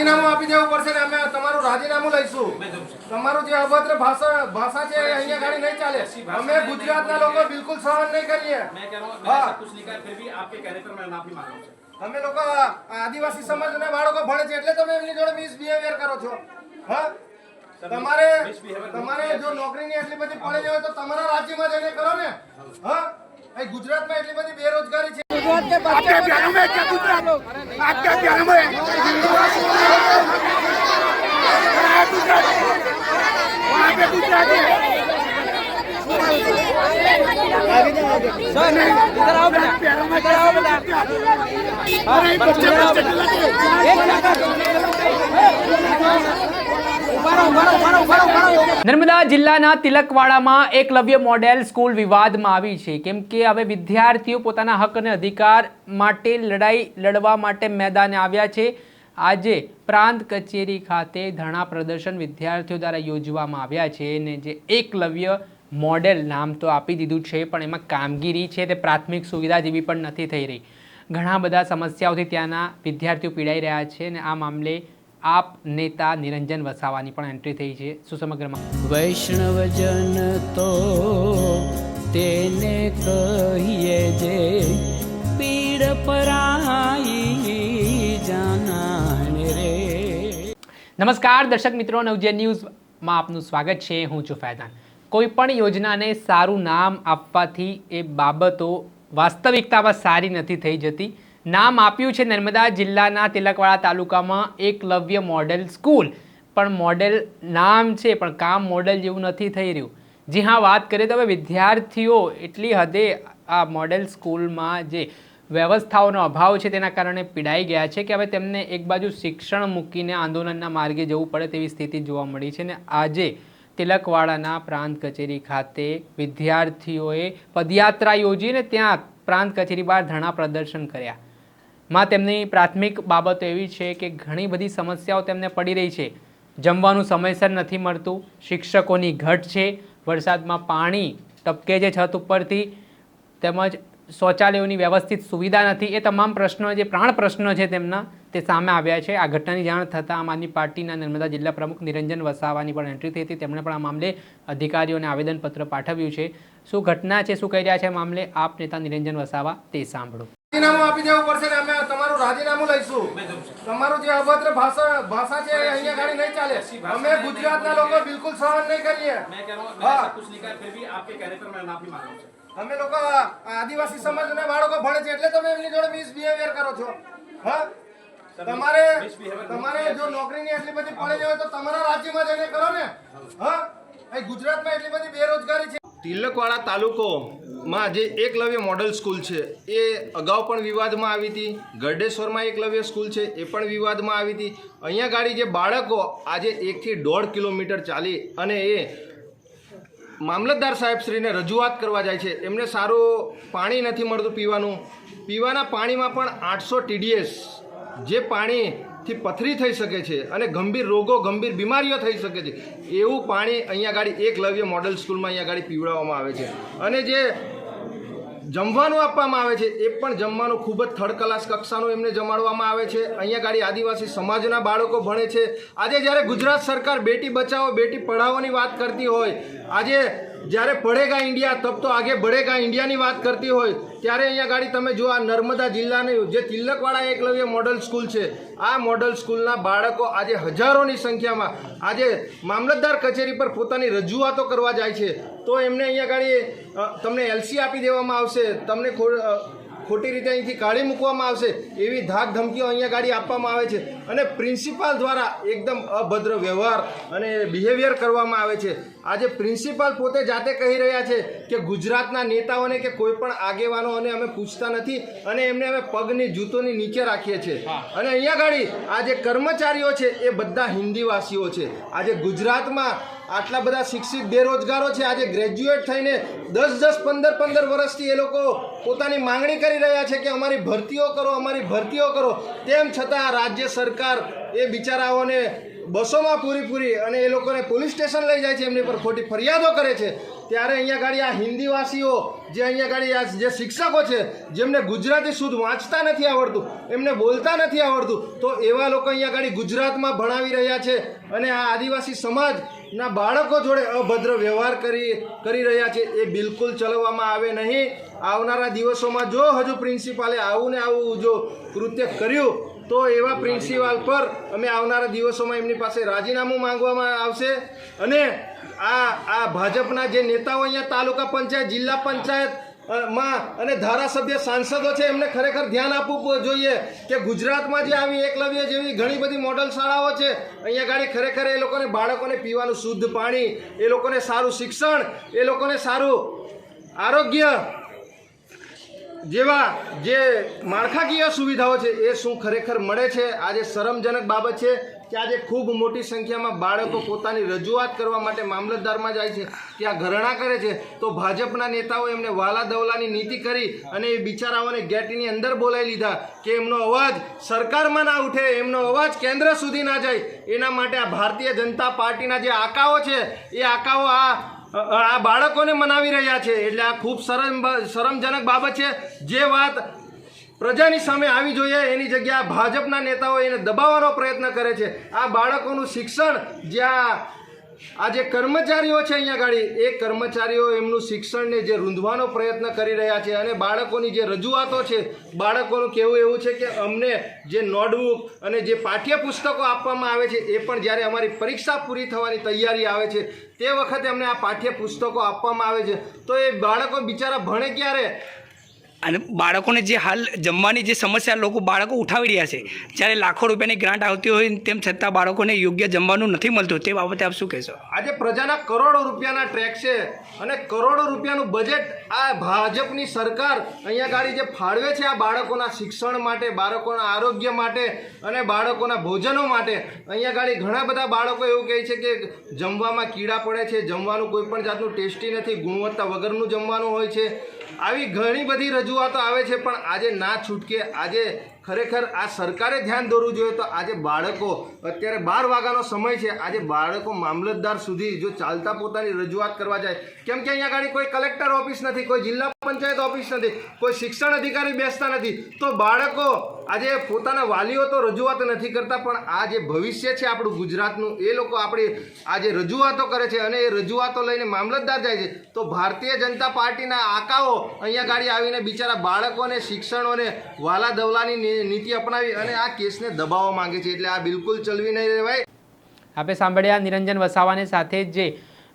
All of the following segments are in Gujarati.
રાજીનામું આપી દેવું પડશે અમે તમારું રાજીનામું લઈશું. તમારું જે અભદ્ર ભાષા ભાષા છે અહીંયા ગાડી નહીં ચાલે. અમે ગુજરાતના લોકો બિલકુલ સહન નહીં કરીએ. અમે લોકો આદિવાસી સમાજ સમાજના બાળકો ભણે છે એટલે તમે એમની જોડે મિસબિહેવિયર કરો છો. હા? તમારે તમારે જો નોકરીની એટલી બધી પડેલી હોય તો તમારા રાજ્યમાં જઈને કરો ને. હા. ગુજરાતમાં એટલી બધી બેરોજગારી છે. आपके प्यारों में क्या गुजरात आपके प्यारों में वहाँ गुजरात वहाँ पे गुजरात है इधर आओ बेटा प्यारों में इधर आओ बेटा अरे बच्चे बच्चे નર્મદા જિલ્લાના તિલકવાડામાં એકલવ્ય મોડેલ સ્કૂલ વિવાદમાં આવી છે. કેમ કે હવે વિદ્યાર્થીઓ પોતાના હક અને અધિકાર માટે લડાઈ લડવા માટે મેદાને આવ્યા છે. આજે પ્રાંત કચેરી ખાતે ધરણા પ્રદર્શન વિદ્યાર્થીઓ દ્વારા યોજવામાં આવ્યા છે અને જે એકલવ્ય મોડેલ નામ તો આપી દીધું છે, પણ એમાં કામગીરી છે તે પ્રાથમિક સુવિધા જેવી પણ નથી થઈ રહી. ઘણા બધા સમસ્યાઓથી ત્યાંના વિદ્યાર્થીઓ પીડાઈ રહ્યા છે અને આ મામલે આપ નેતા નિરંજન વસાવાની પણ એન્ટ્રી થઈ છે. સુસમગ્રમાં વૈષ્ણવજન તો તેને કહીએ જે પીડ પરાઈ જાનાને રે. નમસ્કાર દર્શક મિત્રો નવજે ન્યૂઝમાં આપનું સ્વાગત છે. હું છું ફૈદાન કોઈ પણ યોજનાને સારું નામ આપવાથી એ બાબતો વાસ્તવિકતામાં સારી નથી થઈ જતી. નામ આપ્યું છે નર્મદા જિલ્લાના તિલકવાડા તાલુકામાં એકલવ્ય મોડેલ સ્કૂલ. પણ મોડેલ નામ છે, પણ કામ મોડેલ જેવું નથી થઈ રહ્યું. જી હા, વાત કરીએ તો હવે વિદ્યાર્થીઓ એટલી હદે આ મોડેલ સ્કૂલમાં જે વ્યવસ્થાઓનો અભાવ છે, તેના કારણે પીડાઈ ગયા છે કે હવે તેમને એક બાજુ શિક્ષણ મૂકીને આંદોલનના માર્ગે જવું પડે તેવી સ્થિતિ જોવા મળી છે. ને આજે તિલકવાડાના પ્રાંત કચેરી ખાતે વિદ્યાર્થીઓએ પદયાત્રા યોજીને ત્યાં પ્રાંત કચેરી બહાર ધરણા પ્રદર્શન કર્યા. માં તેમની પ્રાથમિક બાબતો એવી છે કે ઘણી બધી સમસ્યાઓ તેમને પડી રહી છે. જમવાનું સમયસર નથી મળતું, શિક્ષકોની ઘટ છે, વરસાદમાં પાણી ટપકે છે છત ઉપરથી, તેમજ શૌચાલયોની વ્યવસ્થિત સુવિધા નથી, એ તમામ પ્રશ્નો, જે પ્રાણ પ્રશ્નો છે તેમના, તે સામે આવ્યા છે. આ ઘટનાની જાણ થતાં આમ આદમી પાર્ટીના નર્મદા જિલ્લા પ્રમુખ નિરંજન વસાવાની પણ એન્ટ્રી થઈ હતી. તેમણે પણ આ મામલે અધિકારીઓને આવેદનપત્ર પાઠવ્યું છે. શું ઘટના છે, શું કહી રહ્યા છે મામલે આપ નેતા નિરંજન વસાવા તે સાંભળો. રાજીનામું આપી દેવું પડશે ને અમે તમારું રાજીનામું લઈશું. તમારું જે અભદ્ર ભાષા ભાષા છે અહીંયા ગાડી નહીં ચાલે. અમે ગુજરાતના લોકો બિલકુલ સહન નહીં કરીએ. અમે લોકો આદિવાસી સમાજના બાળકો ભણે છે એટલે તમે એમની જોડે મિસબિહેવિયર કરો છો. હા? તમારે તમારે જો નોકરીની એટલી બધી પડેલી હોય તો તમારા રાજ્યમાં જઈને કરો ને. હા? ગુજરાતમાં એટલી બધી બેરોજગારી છે. તિલકવાળા તાલુકો તાલુકોમાં જે એકલવ્ય મોડલ સ્કૂલ છે, એ અગાઉ પણ વિવાદમાં આવી હતી. ગરડેશ્વરમાં એકલવ્ય સ્કૂલ છે, એ પણ વિવાદમાં આવી હતી. અહીંયા ગાડી જે બાળકો આજે એકથી દોઢ કિલોમીટર ચાલી અને એ મામલતદાર સાહેબશ્રીને રજૂઆત કરવા જાય છે. એમને સારું પાણી નથી મળતું પીવાનું. પીવાના પાણીમાં પણ આઠસો ટીડીએસ જે પાણીથી પથરી થઈ શકે છે અને ગંભીર રોગો, ગંભીર બીમારીઓ થઈ શકે છે. એવું પાણી અહીંયા ગાડી એકલવ્ય મોડલ સ્કૂલમાં અહીંયા ગાડી પીવડાવવામાં આવે છે. અને જે જમવાનું આપવામાં આવે છે, એ પણ જમવાનું ખૂબ જ થર્ડ ક્લાસ કક્ષાનું એમને જમાડવામાં આવે છે. અહીંયા ગાડી આદિવાસી સમાજના બાળકો ભણે છે. આજે જ્યારે ગુજરાત સરકાર બેટી બચાવો, બેટી પઢાઓની વાત કરતી હોય, આજે જ્યારે પડેગા ઇન્ડિયા, તબ તો આગે બઢેગા ઇન્ડિયાની વાત કરતી હોય, ત્યારે અહીંયા ગાડી તમે જો આ નર્મદા જિલ્લાની જે તિલકવાળા એકલવ્ય મોડલ સ્કૂલ છે, આ મોડલ સ્કૂલના બાળકો આજે હજારોની સંખ્યામાં, આજે મામલતદાર કચેરી પર પોતાની રજૂઆતો કરવા જાય છે. તો એમને અહીંયા ગાડી તમને એલસી આપી દેવામાં આવશે, તમને ખોટી રીતે અહીંથી કાઢી મૂકવામાં આવશે એવી ધાક ધમકીઓ અહીંયા ગાડી આપવામાં આવે છે. અને પ્રિન્સિપાલ દ્વારા એકદમ અભદ્ર વ્યવહાર અને બિહેવિયર કરવામાં આવે છે. આજે પ્રિન્સિપાલ પોતે જાતે કહી રહ્યા છે કે ગુજરાતના નેતાઓને કે કોઈ પણ આગેવાનો અને અમે પૂછતા નથી અને એમને અમે પગની જૂતોની નીચે રાખીએ છીએ. અને અહીંયા ગાડી આ જે કર્મચારીઓ છે એ બધા હિન્દીવાસીઓ છે. આજે ગુજરાતમાં આટલા બધા શિક્ષિત બેરોજગારો છે. આજે ગ્રેજ્યુએટ થઈને દસ દસ, પંદર પંદર વર્ષથી એ લોકો પોતાની માંગણી કરી રહ્યા છે કે અમારી ભરતીઓ કરો, અમારી ભરતીઓ કરો. તેમ છતાં રાજ્ય સરકાર એ બિચારાઓને બસોમાં પૂરી પૂરી અને એ લોકોને પોલીસ સ્ટેશન લઈ જાય છે. એમની પર ખોટી ફરિયાદો કરે છે. ત્યારે અહીંયા ગાડી આ હિન્દીવાસીઓ, જે અહીંયા ગાડી આ જે શિક્ષકો છે, જેમને ગુજરાતી શુદ્ધ વાંચતા નથી આવડતું, એમને બોલતા નથી આવડતું, તો એવા લોકો અહીંયા ગાડી ગુજરાતમાં ભણાવી રહ્યા છે. અને આ આદિવાસી સમાજના બાળકો જોડે અભદ્ર વ્યવહાર કરી કરી રહ્યા છે, એ બિલકુલ ચલાવવામાં આવે નહીં. આવનારા દિવસોમાં જો હજુ પ્રિન્સિપાલે આવું ને આવું જો કૃત્ય કર્યું, તો એવા પ્રિન્સિપાલ પર અમે આવનારા દિવસોમાં એમની પાસે રાજીનામું માંગવામાં આવશે. અને આ આ ભાજપના જે નેતાઓ અહીંયા તાલુકા પંચાયત, જિલ્લા પંચાયત માં અને ધારાસભ્ય સાંસદો છે, એમને ખરેખર ધ્યાન આપવું જોઈએ કે ગુજરાતમાં જે આવી એકલવ્ય જેવી ઘણી બધી મોડલ શાળાઓ છે, અહીંયા ગાડી ખરેખર એ લોકોને બાળકોને પીવાનું શુદ્ધ પાણી, એ લોકોને સારું શિક્ષણ, એ લોકોને સારું આરોગ્ય જેવા જે માળખાકીય સુવિધાઓ છે, એ શું ખરેખર મળે છે? આજે શરમજનક બાબત છે કે આજે ખૂબ મોટી સંખ્યામાં બાળકો પોતાની રજૂઆત કરવા માટે મામલતદારમાં જાય છે ત્યાં ઘરણા કરે છે, તો ભાજપના નેતાઓ એમને વાલા દવલાની નીતિ કરી અને એ બિચારાઓને ગેટની અંદર બોલાવી લીધા કે એમનો અવાજ સરકારમાં ના ઉઠે, એમનો અવાજ કેન્દ્ર સુધી ના જાય. એના માટે આ ભારતીય જનતા પાર્ટીના જે આકાઓ છે, એ આકાઓ આ આ બાળકોને મનાવી રહ્યા છે. એટલે આ ખૂબ શરમ, શરમજનક બાબત છે. જે વાત પ્રજાની સામે આવી જોઈએ, એની જગ્યા ભાજપના નેતાઓ એને દબાવવાનો પ્રયત્ન કરે છે. આ બાળકોનું શિક્ષણ જ્યાં આ જે કર્મચારીઓ છે અહીંયા ગાડી, એ કર્મચારીઓ એમનું શિક્ષણને જે રૂંધવાનો પ્રયત્ન કરી રહ્યા છે અને બાળકોની જે રજૂઆતો છે, બાળકોનું કહેવું એવું છે કે અમને જે નોટબુક અને જે પાઠ્યપુસ્તકો આપવામાં આવે છે, એ પણ જ્યારે અમારી પરીક્ષા પૂરી થવાની તૈયારી આવે છે, તે વખતે અમને આ પાઠ્યપુસ્તકો આપવામાં આવે છે. તો એ બાળકો બિચારા ભણે ક્યારે? અને બાળકોને જે હાલ જમવાની જે સમસ્યા લોકો બાળકો ઉઠાવી રહ્યા છે, જ્યારે લાખો રૂપિયાની ગ્રાન્ટ આવતી હોય તેમ છતાં બાળકોને યોગ્ય જમવાનું નથી મળતું, તે બાબતે આપ શું કહેશો? આજે પ્રજાના કરોડો રૂપિયાના ટ્રેક છે અને કરોડો રૂપિયાનું બજેટ આ ભાજપની સરકાર અહીંયા ગાડી જે ફાળવે છે આ બાળકોના શિક્ષણ માટે, બાળકોના આરોગ્ય માટે અને બાળકોના ભોજનો માટે, અહીંયા ગાડી ઘણા બધા બાળકો એવું કહે છે કે જમવામાં કીડા પડે છે, જમવાનું કોઈ પણ જાતનું ટેસ્ટી નથી, ગુણવત્તા વગરનું જમવાનું હોય છે. આવી ઘણી બધી રજૂઆતો આવે છે, પણ આજે ના છૂટકે આજે ખરેખર આ સરકારે ધ્યાન દોરવું જોઈએ તો આજે બાળકો, અત્યારે બાર વાગ્યાનો સમય છે, આજે બાળકો મામલતદાર સુધી જો ચાલતા પોતાની રજૂઆત કરવા જાય, કેમ કે અહીંયા આગળ કોઈ કલેક્ટર ઓફિસ નથી, કોઈ જિલ્લા પંચાયત ઓફિસ નથી, કોઈ શિક્ષણ અધિકારી બેસતા નથી, તો બાળકો આજે પોતાના વાલીઓ તો રજૂઆત નથી કરતા, પણ આ જે ભવિષ્ય છે આપણું ગુજરાતનું, એ લોકો આપણી આજે રજૂઆતો કરે છે અને એ રજૂઆતો લઈને મામલતદાર જાય છે, તો ભારતીય જનતા પાર્ટીના આકાઓ અહીંયા ગાડી આવીને બિચારા બાળકોને, શિક્ષણોને વાલા દવલાની નીતિ અપનાવી અને આ કેસને દબાવવા માંગે છે, એટલે આ બિલકુલ ચલવી નહીં રહેવાય. આપણે સાંભળ્યા નિરંજન વસાવાની સાથે જે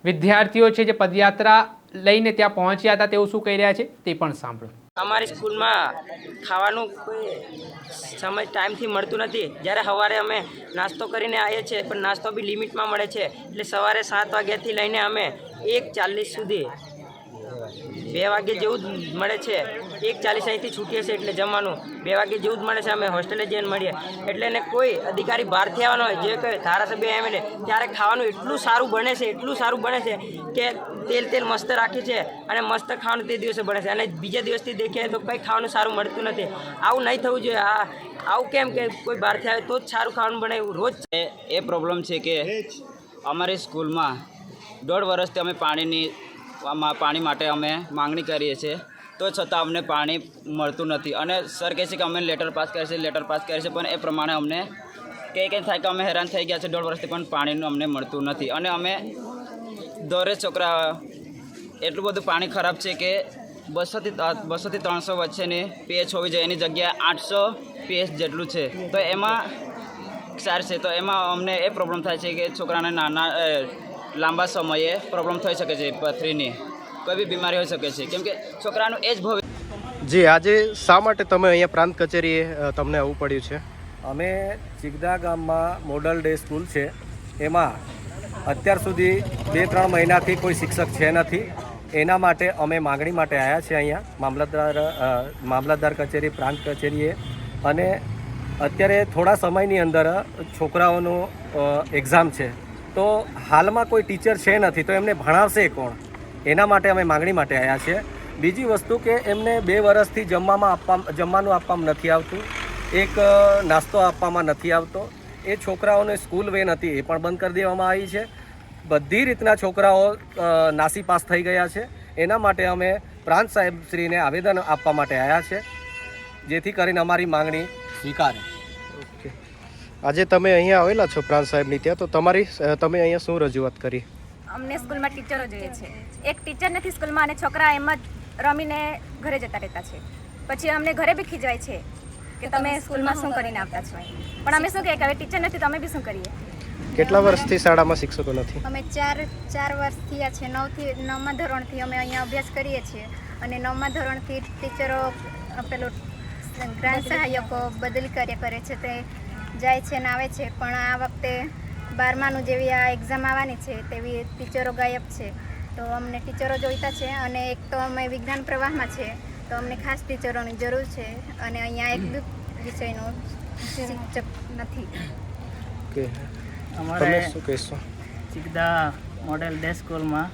વિદ્યાર્થીઓ છે, જે પદયાત્રા લઈને ત્યાં પહોંચ્યા હતા, તેઓ શું કહી રહ્યા છે તે પણ સાંભળો. અમારી સ્કૂલમાં ખાવાનું કોઈ સમય ટાઈમથી મળતું નથી. જ્યારે સવારે અમે નાસ્તો કરીને આવીએ છીએ, પણ નાસ્તો બી લિમિટમાં મળે છે. એટલે સવારે સાત વાગ્યાથી લઈને અમે એક ચાલીસ સુધી બે વાગે જેવું જ મળે છે. એક ચાલીસ અહીંથી છૂટીએ છીએ એટલે જમવાનું. બે વાગે જેવું જ મળે છે અમે હોસ્ટેલે જઈને મળીએ. એટલે એને કોઈ અધિકારી બહારથી આવવાનો હોય જે કોઈ ધારાસભ્ય એમએલએ ત્યારે ખાવાનું એટલું સારું બને છે એટલું સારું બને છે કે તેલ તેલ મસ્ત રાખે છે અને મસ્ત ખાવાનું તે દિવસે બને છે. અને બીજા દિવસથી દેખીએ તો કંઈ ખાવાનું સારું મળતું નથી. આવું નહીં થવું જોઈએ. આ આવું કેમ કે કોઈ બહારથી આવે તો જ સારું ખાવાનું બને એવું રોજ. એ એ પ્રોબ્લેમ છે કે અમારી સ્કૂલમાં દોઢ વર્ષથી અમે પાણીની પાણી માટે અમે માંગણી કરીએ છીએ. તો છતાં અમને પાણી મળતું નથી. અને સર કહે છે કે અમે લેટર પાસ કરીએ છીએ લેટર પાસ કરીએ છીએ પણ એ પ્રમાણે અમને કંઈ કંઈ થાય કે અમે હેરાન થઈ ગયા છે. દોઢ વર્ષથી પણ પાણીનું અમને મળતું નથી. અને અમે દોરે છોકરા એટલું બધું પાણી ખરાબ છે કે બસોથી બસોથી ત્રણસો વચ્ચેની પીએચ હોવી જોઈએ. એની જગ્યાએ આઠસો પીએચ જેટલું છે. તો એમાં સાર છે. તો એમાં અમને એ પ્રોબ્લેમ થાય છે કે છોકરાને નાના લાંબા સમયે પ્રોબ્લેમ થઈ શકે છે પથરીની. કોઈ બી બીમારી હોઈ શકે છે. કેમ કે છોકરાનું એ જ ભવિષ્ય જી આજે શા માટે તમે અહીંયા પ્રાંત કચેરીએ તમને આવવું પડ્યું છે? અમે ચિગદા ગામમાં મોડલ ડે સ્કૂલ છે. એમાં અત્યાર સુધી બે ત્રણ મહિનાથી કોઈ શિક્ષક છે નથી. એના માટે અમે માગણી માટે આવ્યા છીએ અહીંયા મામલતદાર મામલતદાર કચેરી પ્રાંત કચેરીએ. અને અત્યારે થોડા સમયની અંદર છોકરાઓનું એક્ઝામ છે. તો હાલમાં કોઈ ટીચર છે નથી, તો એમને ભણાવશે કોણ? એના માટે અમે માગણી માટે આવ્યા છીએ. બીજી વસ્તુ કે એમને બે વર્ષથી જમવામાં આપવા, જમવાનું આપવામાં નથી આવતું. એક નાસ્તો આપવામાં નથી આવતો. એ છોકરાઓને સ્કૂલ વેન હતી, એ પણ બંધ કરી દેવામાં આવી છે. બધી રીતના છોકરાઓ નાસીપાસ થઈ ગયા છે. એના માટે અમે પ્રાંત સાહેબશ્રીને આવેદન આપવા માટે આવ્યા છે. જેથી કરીને અમારી માંગણી સ્વીકારે. આજે તમે અહીંયા આવેલા છો પ્રાંત સાહેબની ત્યાં તો તમારી તમે અહીંયા શું રજૂઆત કરી? અમને સ્કૂલમાં ટીચરો જોઈએ છે. એક ટીચર નથી સ્કૂલમાં અને છોકરા એમ જ રમીને ઘરે જતા રહેતા છે. પછી અમને ઘરે બી ખીજવાય છે કે તમે સ્કૂલમાં શું કરીને આવતા છો પણ અમે શું કહીએ કે હવે ટીચર નથી તમે બી શું કરીએ? કેટલા વર્ષથી શાળામાં શિક્ષકો નથી? અમે ચાર ચાર વર્ષથી આ છે. નવથી નવમા ધોરણથી અમે અહીંયા અભ્યાસ કરીએ છીએ. અને નવમા ધોરણથી ટીચરો પેલું ગ્રાન્ટ સહાયકો બદલી કાર્ય કરે છે. તે જાય છે ને આવે છે પણ આ વખતે બારમાનું જેવી આ એક્ઝામ આવવાની છે તેવી ટીચરો ગાયબ છે. તો અમને ટીચરો જોઈતા છે અને એક તો અમે વિજ્ઞાન પ્રવાહમાં છે તો અમને ખાસ ટીચરોની જરૂર છે અને અહીંયા એક વિષયનો શિક્ષક નથી. અમારે શું કહેશો? ચિકદા મોડેલ ડે સ્કૂલમાં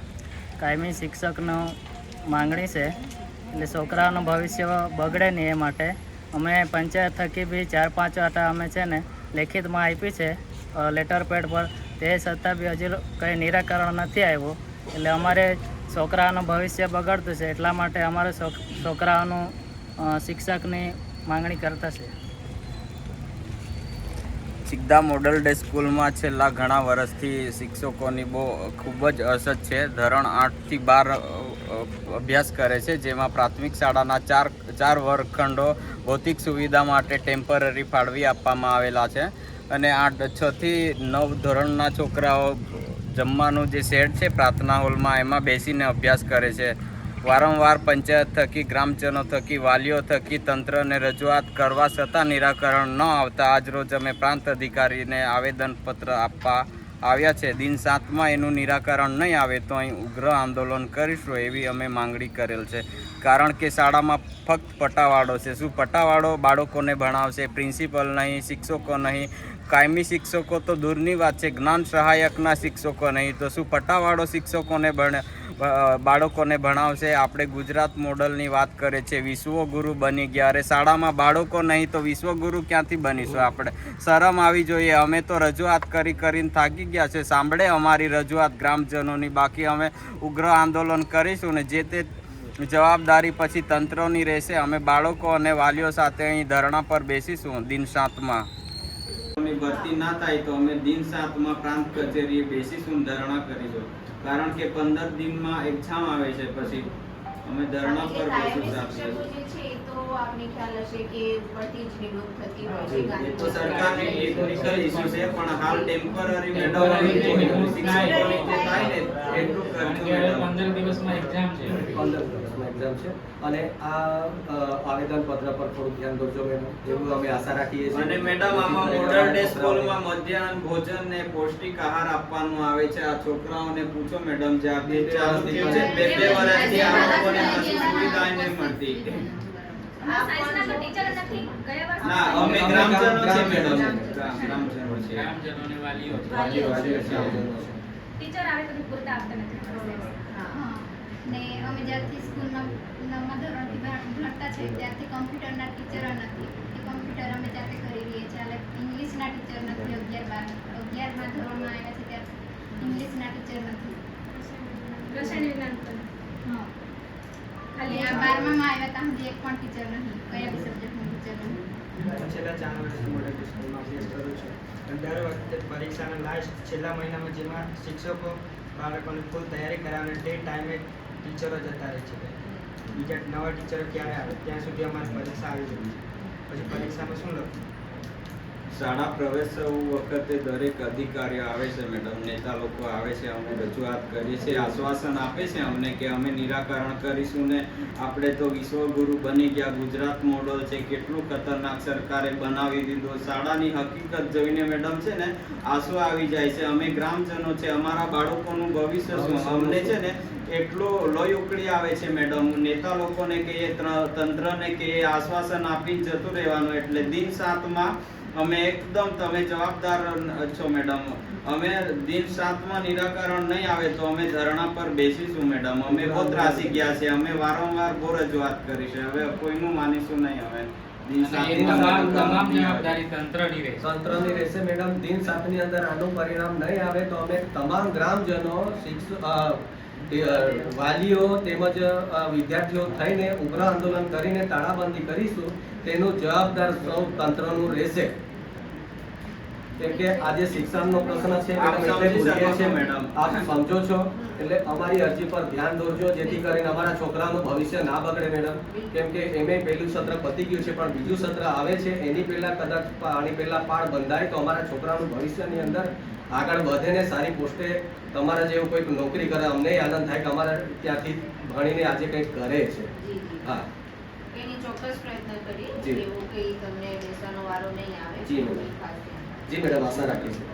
કાયમી શિક્ષકનો માંગણી છે એટલે છોકરાઓનું ભવિષ્ય બગડે નહીં એ માટે અમે પંચાયત થકી બી ચાર પાંચ આટા અમે છે ને લેખિતમાં આપી છે લેટર પેડ પર. તે છતાં બી હજી કંઈ નિરાકરણ નથી આવ્યું. એટલે અમારે છોકરાઓનું ભવિષ્ય બગડતું છે, એટલા માટે અમારે છોકરાઓનું શિક્ષકની માંગણી કરતા છે. સિદ્ધા મોડલ ડે સ્કૂલમાં છેલ્લા ઘણા વર્ષથી શિક્ષકોની બહુ ખૂબ જ અસર છે. ધોરણ આઠથી બાર અભ્યાસ કરે છે, જેમાં પ્રાથમિક શાળાના ચાર ચાર વર્ગખંડો ભૌતિક સુવિધા માટે ટેમ્પરરી ફાળવી આપવામાં આવેલા છે. અને આઠ છથી નવ ધોરણના છોકરાઓ જમવાનું જે શેડ છે, પ્રાર્થના હોલમાં એમાં બેસીને અભ્યાસ કરે છે. વારંવાર પંચાયત થકી, ગ્રામજનો થકી, વાલીઓ થકી તંત્રને રજૂઆત કરવા છતાં નિરાકરણ ન આવતા, આજરોજ અમે પ્રાંત અધિકારીને આવેદનપત્ર આપવા આવ્યા છે. દિન સાતમાં એનું નિરાકરણ નહીં આવે તો અહીં ઉગ્ર આંદોલન કરીશું એવી અમે માંગણી કરેલ છે. કારણ કે શાળામાં ફક્ત પટાવાળો છે. શું પટાવાળો બાળકોને ભણાવશે? પ્રિન્સિપલ નહીં, શિક્ષકો નહીં. કાયમી શિક્ષકો તો દૂરની વાત છે. જ્ઞાન સહાયકના શિક્ષકો નહીં. તો શું પટાવાળો શિક્ષકોને ભણે બાળકોને ભણાવશે. આપણે ગુજરાત મોડલની વાત કરે છે, વિશ્વગુરુ બની ગયા. અરે, શાળામાં બાળકો નહીં તો વિશ્વગુરુ ક્યાંથી બનીશું આપણે? શરમ આવી જોઈએ. અમે તો રજૂઆત કરી કરીને થાકી ગયા છે. સાંભળે અમારી રજૂઆત ગ્રામજનોની. બાકી અમે ઉગ્ર આંદોલન કરીશું ને જે તે જવાબદારી પછી તંત્રોની રહેશે. અમે બાળકો અને વાલીઓ સાથે અહીં ધરણા પર બેસીશું દિન સાતમાં. ભરતી ના થાય તો અમે દિન સાતમાં પ્રાંત કચેરીએ બેસીશું ધરણા કરીશું. કારણ કે પંદર દિનમાં એક્ઝામ આવે છે પછી. અમે ધરણા પર બેસીશું સાથે. એ તો સરકારની ટેકનિકલ ઇસ્યુ છે પણ હાલ ટેમ્પરરી થાય ને એટલું દિવસમાં એક્ઝામ છે. અને આ આવેદન પત્ર પર થોડું ધ્યાન દોરજો મેડમ. એવું અમે આશા રાખીએ છીએ. અને મેડમ આમાં મોડલ ડે સ્કૂલમાં મધ્યાહન ભોજન ને પૌષ્ટિક આહાર આપવાનું આવે છે. આ છોકરાઓને પૂછો મેડમ જે આ બે ચાલુ થયું છે બે બે વર્ષથી આ લોકોને સુવિધા નહીં મળતી. ના અમે ગ્રામજનો છે મેડમ. ગ્રામજનો. છે વાલીઓ. છે. ટીચર આવે તો પૂરતા આપતા નથી. ને અમે જ્યારથી સ્કૂલમાં નવમા ધોરણથી ભણતા છે ત્યારથી કમ્પ્યુટરના ટીચરો નથી. એ કમ્પ્યુટર અમે જાતે કરી રહીએ છીએ. એટલે ઇંગ્લિશના ટીચર નથી અગિયાર બાર અગિયારમાં ધોરણમાં આવ્યા છે ત્યાં ઇંગ્લિશના ટીચર નથી. રસાયણ વિજ્ઞાન હા. ખાલી આ બારમામાં આવ્યા ત્યાં સુધી એક પણ ટીચર નથી. કયા બી સબ્જેક્ટનું ટીચર નથી. છેલ્લા ચાર વર્ષથી મોડેલ સ્કૂલમાં અભ્યાસ કરું છું. અને દર વખતે પરીક્ષાના લાસ્ટ છેલ્લા મહિનામાં જેમાં શિક્ષકો બાળકોને ફૂલ તૈયારી કરાવે તે ટાઈમે ટીચરો જતા રહે છે બીજા નવા ટીચરો ક્યારે આવે? ત્યાં સુધી અમારી પરીક્ષા આવી જાય છે. પછી પરીક્ષામાં શું લખવું? શાળા પ્રવેશ વખતે દરેક અધિકારીઓ આવે છે, મેડમ. નેતા લોકો આવે છે અમે રજૂઆત કરીએ છીએ, આશ્વાસન આપે છે અમને કે અમે નિરાકરણ કરીશું ને આપણે તો વિશ્વગુરુ બની ગયા. ગુજરાત મોડલ છે. કેટલું ખતરનાક સરકારે બનાવી દીધું. શાળાની હકીકત જોઈને મેડમ છે ને આંસુ આવી જાય છે. અમે ગ્રામજનો છે. અમારા બાળકોનું ભવિષ્ય શું? અમને છે ને એટલો લોહી ઉકળી આવે છે મેડમ નેતા લોકોને કહીએ ત્ર- તંત્રને કહીએ આશ્વાસન આપી જતું રહેવાનું. એટલે દિન સાતમાં અમે એકદમ તમે જવાબદાર છો મેડમ અમે દિન સાતમાં નિરાકરણ નહીં આવે તો અમે ધરણા પર બેસીશું મેડમ અમે બહુ ત્રાસી ગયા છે અમે વારંવાર બહુ રજૂઆત કરી છે. હવે કોઈનું માનીશું નહીં અમે તંત્રની રહેશે. મેડમ દિન સાતની અંદર આનું પરિણામ નહીં આવે તો અમે તમામ ગ્રામજનો શિક્ષ અ, અ, વાલીઓ તેમજ વિદ્યાર્થીઓ થઈને ઉગ્ર આંદોલન કરીને તાળાબંધી કરીશું તેનું જવાબદાર સૌ તંત્રનું રહેશે. કેમ કે આજે શિક્ષણનો પ્રશ્ન છે મેડમ આપ સમજો છો એટલે અમારી અરજી પર ધ્યાન દોરજો જેથી કરીને અમારા છોકરાનું ભવિષ્ય ના બગડે મેડમ. કેમ કે એમે પહેલું સત્ર પતી ગયું છે પણ બીજું સત્ર આવે છે એની પહેલાં કદાચ આની પહેલાં પાળ બંધાય તો અમારા છોકરાનું ભવિષ્યની અંદર આગળ વધે ને સારી પોસ્ટે તમારા જેવું કોઈક નોકરી કરે અમને આનંદ થાય કે અમારા ત્યાંથી ભણીને આજે કંઈક કરે છે. હા. એની ચોક્કસ પ્રયત્ન કરીએ એવું કંઈ તમને બેસવાનો વારો નહીં આવે જી, એવું મેડમ. ખાસ ધ્યાન જી મેડમ આશા રાખીશું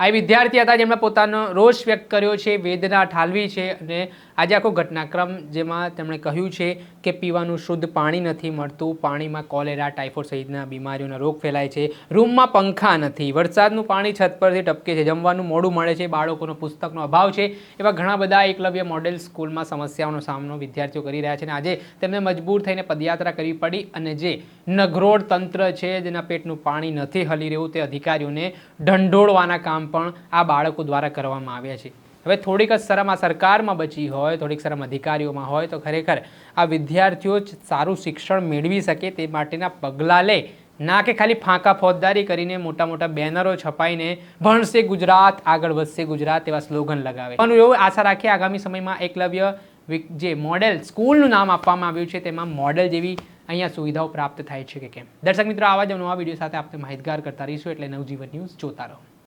આ વિદ્યાર્થી હતા જેમણે પોતાનો રોષ વ્યક્ત કર્યો છે, વેદના ઠાલવી છે અને આજે આખો ઘટનાક્રમ જેમાં તેમણે કહ્યું છે કે પીવાનું શુદ્ધ પાણી નથી મળતું, પાણીમાં કોલેરા, ટાઇફોઇડ સહિતના બીમારીઓના રોગ ફેલાય છે, રૂમમાં પંખા નથી, વરસાદનું પાણી છત પરથી ટપકે છે, જમવાનું મોડું મળે છે, બાળકોનો પુસ્તકનો અભાવ છે, એવા ઘણા બધા એકલવ્ય મોડેલ સ્કૂલમાં સમસ્યાઓનો સામનો વિદ્યાર્થીઓ કરી રહ્યા છે અને આજે તેમને મજબૂર થઈને પદયાત્રા કરવી પડી અને જે નગરોડ તંત્ર છે જેના પેટનું પાણી નથી હલી રહ્યું, તે અધિકારીઓને ઢંઢોળવાના કામ પણ આ બાળકો દ્વારા કરવામાં આવ્યા છે. હવે થોડીક જ શરમ આ સરકારમાં બચી હોય, થોડીક શરમ અધિકારીઓમાં હોય, તો ખરેખર આ વિદ્યાર્થીઓ સારું શિક્ષણ મેળવી શકે તે માટેના પગલાં લે. ના કે ખાલી ફાંકા ફોજદારી કરીને મોટા મોટા બેનરો છપાઈને ભણશે ગુજરાત, આગળ વધશે ગુજરાત એવા સ્લોગન લગાવે. પણ એવું આશા રાખીએ આગામી સમયમાં એકલવ્ય જે મોડેલ, સ્કૂલનું નામ આપવામાં આવ્યું છે તેમાં મોડેલ જેવી અહીંયા સુવિધાઓ પ્રાપ્ત થાય છે કે કેમ? દર્શક મિત્રો આવા જ નવા વીડિયો સાથે આપણે માહિતગાર કરતા રહીશું એટલે નવજીવન ન્યૂઝ જોતા રહો.